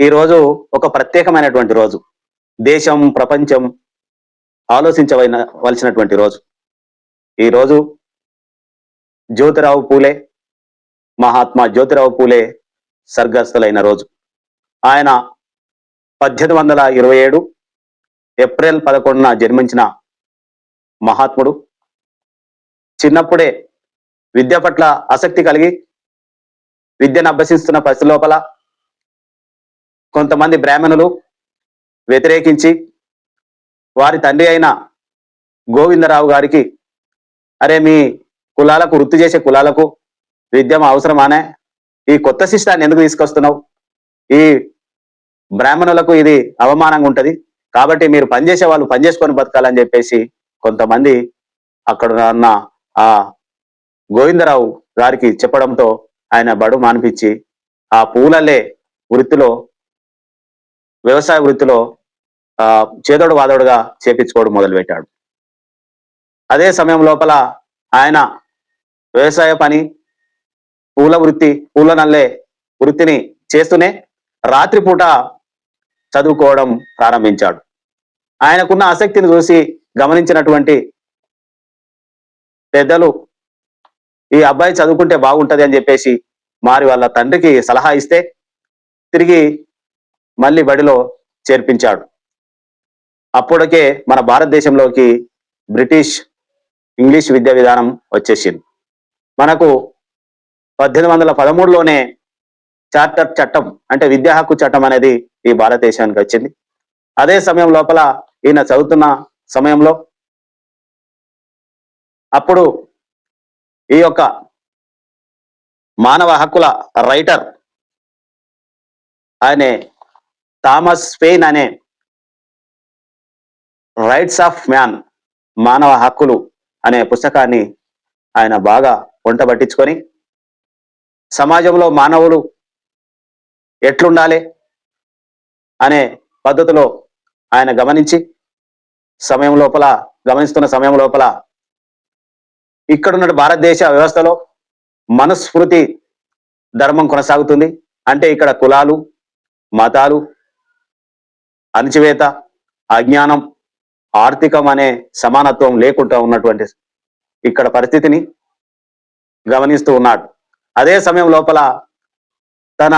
ఈ రోజు ఒక ప్రత్యేకమైనటువంటి రోజు. దేశం ప్రపంచం ఆలోచించవలసిన వలసినటువంటి రోజు. ఈ రోజు జ్యోతిరావు పూలే మహాత్మా జ్యోతిరావు పూలే సర్గస్తులైన రోజు. ఆయన పద్దెనిమిది వందల ఇరవై ఏడు ఏప్రిల్ పదకొండున జన్మించిన మహాత్ముడు. చిన్నప్పుడే విద్య పట్ల ఆసక్తి కలిగి విద్యను అభ్యసిస్తున్న పరిస్థితి లోపల కొంతమంది బ్రాహ్మణులు వ్యతిరేకించి వారి తండ్రి అయిన గోవిందరావు గారికి అరే మీ కులాలకు వృత్తి చేసే కులాలకు విద్య అవసరమానే? ఈ కొత్త శిష్టాన్ని ఎందుకు తీసుకొస్తున్నావు? ఈ బ్రాహ్మణులకు ఇది అవమానంగా ఉంటుంది. కాబట్టి మీరు పనిచేసే వాళ్ళు పనిచేసుకొని బతకాలని చెప్పేసి కొంతమంది అక్కడ ఉన్న ఆ గోవిందరావు గారికి చెప్పడంతో ఆయన బడు మానిపించి ఆ పూలలే వృత్తిలో వ్యవసాయ వృత్తిలో ఆ చేదోడు వాదోడుగా చేపించుకోవడం మొదలుపెట్టాడు. అదే సమయం లోపల ఆయన వ్యవసాయ పని పూల వృత్తి పూల నల్లే వృత్తిని చేస్తూనే రాత్రిపూట చదువుకోవడం ప్రారంభించాడు. ఆయనకున్న ఆసక్తిని చూసి గమనించినటువంటి పెద్దలు ఈ అబ్బాయి చదువుకుంటే బాగుంటది అని చెప్పేసి మారి వాళ్ళ తండ్రికి సలహా ఇస్తే తిరిగి మళ్ళీ బడిలో చేర్పించాడు. అప్పటికే మన భారతదేశంలోకి బ్రిటిష్ ఇంగ్లీష్ విద్యా విధానం వచ్చేసింది. మనకు పద్దెనిమిది వందల పదమూడులోనే చార్టర్ చట్టం అంటే విద్యా హక్కు చట్టం అనేది ఈ భారతదేశానికి వచ్చింది. అదే సమయం లోపల ఈయన చదువుతున్న సమయంలో అప్పుడు ఈ యొక్క మానవ హక్కుల రైటర్ ఆయనే థామస్ పెయిన్ అనే రైట్స్ ఆఫ్ మ్యాన్ మానవ హక్కులు అనే పుస్తకాన్ని ఆయన బాగా వంట పట్టించుకొని సమాజంలో మానవులు ఎట్లుండాలి అనే పద్ధతిలో ఆయన గమనించి సమయం లోపల గమనిస్తున్న సమయం లోపల ఇక్కడున్న భారతదేశ వ్యవస్థలో మనుస్మృతి ధర్మం కొనసాగుతుంది. అంటే ఇక్కడ కులాలు మతాలు అణచివేత అజ్ఞానం ఆర్థికం అనే సమానత్వం లేకుండా ఉన్నటువంటి ఇక్కడ పరిస్థితిని గమనిస్తూ ఉన్నాడు. అదే సమయం లోపల తన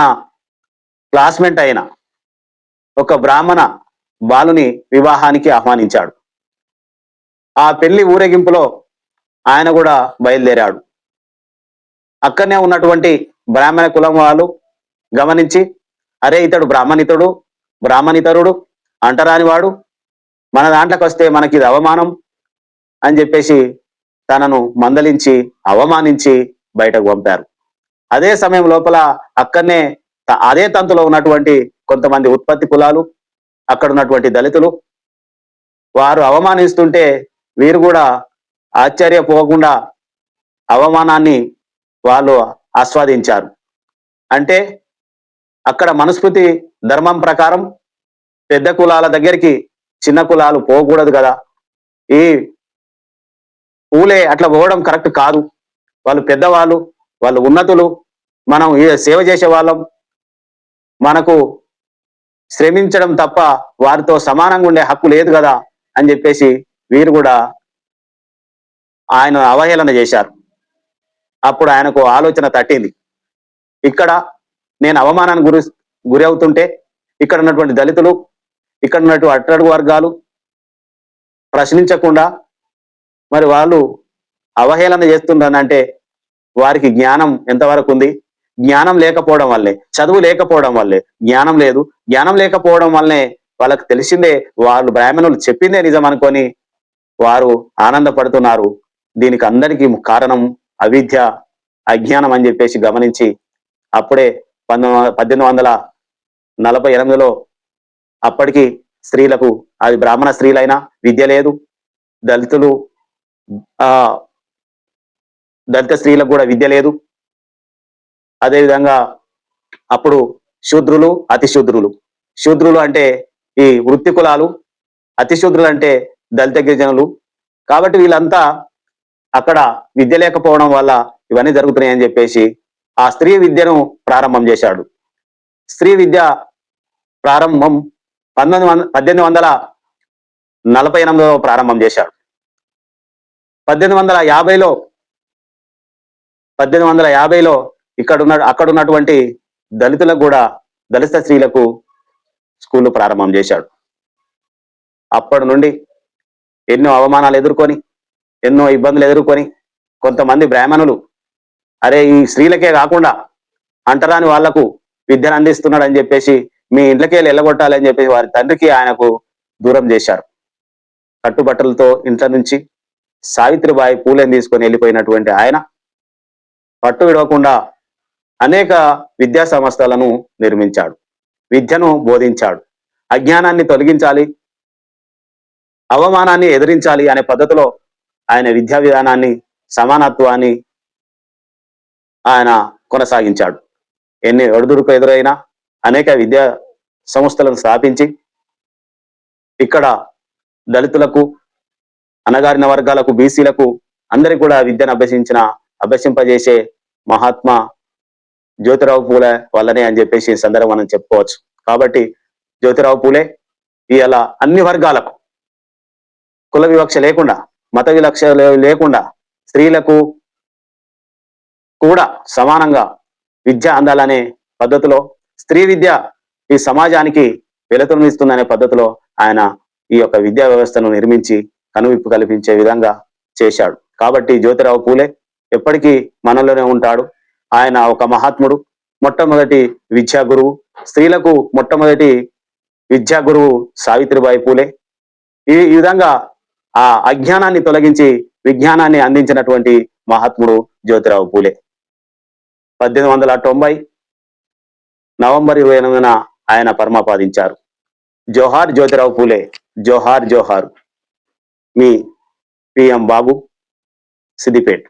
క్లాస్మేట్ అయిన ఒక బ్రాహ్మణ బాలుని వివాహానికి ఆహ్వానించాడు. ఆ పెళ్ళి ఊరేగింపులో ఆయన కూడా బయలుదేరాడు. అక్కడనే ఉన్నటువంటి బ్రాహ్మణ కులం వాళ్ళు గమనించి అరే ఇతడు బ్రాహ్మణితుడు బ్రాహ్మణితరుడు అంటరాని వాడు. మన దాంట్లోకి వస్తే మనకి ఇది అవమానం అని చెప్పేసి తనను మందలించి అవమానించి బయటకు పంపారు. అదే సమయం లోపల అక్కడనే త- అదే తంతులో ఉన్నటువంటి కొంతమంది ఉత్పత్తి కులాలు అక్కడ ఉన్నటువంటి దళితులు వారు అవమానిస్తుంటే వీరు కూడా ఆశ్చర్యపోకుండా అవమానాన్ని వాళ్ళు ఆస్వాదించారు. అంటే అక్కడ మనుస్మృతి ధర్మం ప్రకారం పెద్ద కులాల దగ్గరికి చిన్న కులాలు పోకూడదు కదా. ఈ ఊలే అట్లా పోవడం కరెక్ట్ కాదు. వాళ్ళు పెద్దవాళ్ళు వాళ్ళు ఉన్నతులు మనం సేవ చేసే వాళ్ళం. మనకు శ్రమించడం తప్ప వారితో సమానంగా ఉండే హక్కు లేదు కదా అని చెప్పేసి వీరు కూడా ఆయన అవహేళన చేశారు. అప్పుడు ఆయనకు ఆలోచన తట్టింది. ఇక్కడ నేను అవమానానికి గురి గురి అవుతుంటే ఇక్కడ ఉన్నటువంటి దళితులు ఇక్కడ ఉన్నటువంటి అట్టడుగు వర్గాలు ప్రశ్నించకుండా మరి వాళ్ళు అవహేళన చేస్తుండనంటే వారికి జ్ఞానం ఎంతవరకు ఉంది? జ్ఞానం లేకపోవడం వల్లే చదువు లేకపోవడం వల్లే జ్ఞానం లేదు. జ్ఞానం లేకపోవడం వల్లనే వాళ్ళకి తెలిసిందే వాళ్ళు బ్రాహ్మణులు చెప్పిందే నిజం అనుకొని వారు ఆనందపడుతున్నారు. దీనికి అందరికీ కారణం అవిద్య అజ్ఞానం అని చెప్పేసి గమనించి అప్పుడే పంతొమ్మిది పద్దెనిమిది వందల నలభై ఎనిమిదిలో అప్పటికి స్త్రీలకు అది బ్రాహ్మణ స్త్రీలైనా విద్య లేదు. దళితులు ఆ దళిత స్త్రీలకు కూడా విద్య లేదు. అదేవిధంగా అప్పుడు శూద్రులు అతిశూద్రులు. శూద్రులు అంటే ఈ వృత్తి కులాలు అతిశూద్రులు అంటే దళిత గిరిజనులు. కాబట్టి వీళ్ళంతా అక్కడ విద్య లేకపోవడం వల్ల ఇవన్నీ జరుగుతున్నాయని చెప్పేసి ఆ స్త్రీ విద్యను ప్రారంభం చేశాడు. స్త్రీ విద్య ప్రారంభం పంతొమ్మిది వంద పద్దెనిమిది వందల నలభై ఎనిమిదిలో ప్రారంభం చేశాడు. పద్దెనిమిది వందల యాభైలో పద్దెనిమిది వందల యాభైలో ఇక్కడ ఉన్న అక్కడ ఉన్నటువంటి దళితులకు కూడా దళిత స్త్రీలకు స్కూల్ ప్రారంభం చేశాడు. అప్పటి నుండి ఎన్నో అవమానాలు ఎదుర్కొని ఎన్నో ఇబ్బందులు ఎదుర్కొని కొంతమంది బ్రాహ్మణులు అరే ఈ స్త్రీలకే కాకుండా అంటరాని వాళ్ళకు విద్యను అందిస్తున్నాడు అని చెప్పేసి మీ ఇంట్లోకి వెళ్ళి వెళ్ళగొట్టాలి అని చెప్పేసి వారి తండ్రికి ఆయనకు దూరం చేశారు. కట్టుబట్టలతో ఇంట్లో నుంచి సావిత్రిబాయి పూలేని తీసుకొని వెళ్ళిపోయినటువంటి ఆయన పట్టు విడవకుండా అనేక విద్యా సంస్థలను నిర్మించాడు. విద్యను బోధించాడు. అజ్ఞానాన్ని తొలగించాలి అవమానాన్ని ఎదిరించాలి అనే పద్ధతిలో ఆయన విద్యా విధానాన్ని సమానత్వాన్ని ఆయన కొనసాగించాడు. ఎన్ని ఒడిదుడుకు ఎదురైనా అనేక విద్యా సంస్థలను స్థాపించి ఇక్కడ దళితులకు అణగారిన వర్గాలకు బీసీలకు అందరికి కూడా విద్యను అభ్యసించిన అభ్యసింపజేసే మహాత్మా జ్యోతిరావు పూలే వల్లనే అని చెప్పేసి సందర్భం మనం చెప్పుకోవచ్చు. కాబట్టి జ్యోతిరావు పూలే ఇవాళ అన్ని వర్గాలకు కుల వివక్ష లేకుండా మత వివక్ష లేకుండా స్త్రీలకు కూడా సమానంగా విద్య అందాలనే పద్ధతిలో స్త్రీ విద్య ఈ సమాజానికి వెలుతురునిస్తుందనే పద్ధతిలో ఆయన ఈ యొక్క విద్యా వ్యవస్థను నిర్మించి కనువిప్పు కల్పించే విధంగా చేశాడు. కాబట్టి జ్యోతిరావు పూలే ఎప్పటికీ మనలోనే ఉంటాడు. ఆయన ఒక మహాత్ముడు మొట్టమొదటి విద్యా గురువు స్త్రీలకు మొట్టమొదటి విద్యా గురువు సావిత్రిబాయి పూలే. ఈ ఈ విధంగా ఆ అజ్ఞానాన్ని తొలగించి విజ్ఞానాన్ని అందించినటువంటి మహాత్ముడు జ్యోతిరావు పూలే. పద్దెనిమిది వందల తొంభై నవంబర్ ఇరవై ఎనిమిదిన ఆయన పరమపాదించారు జోహార్ జ్యోతిరావు పూలే జోహార్ జోహార్. మీ పిఎం బాబు సిద్దిపేట్.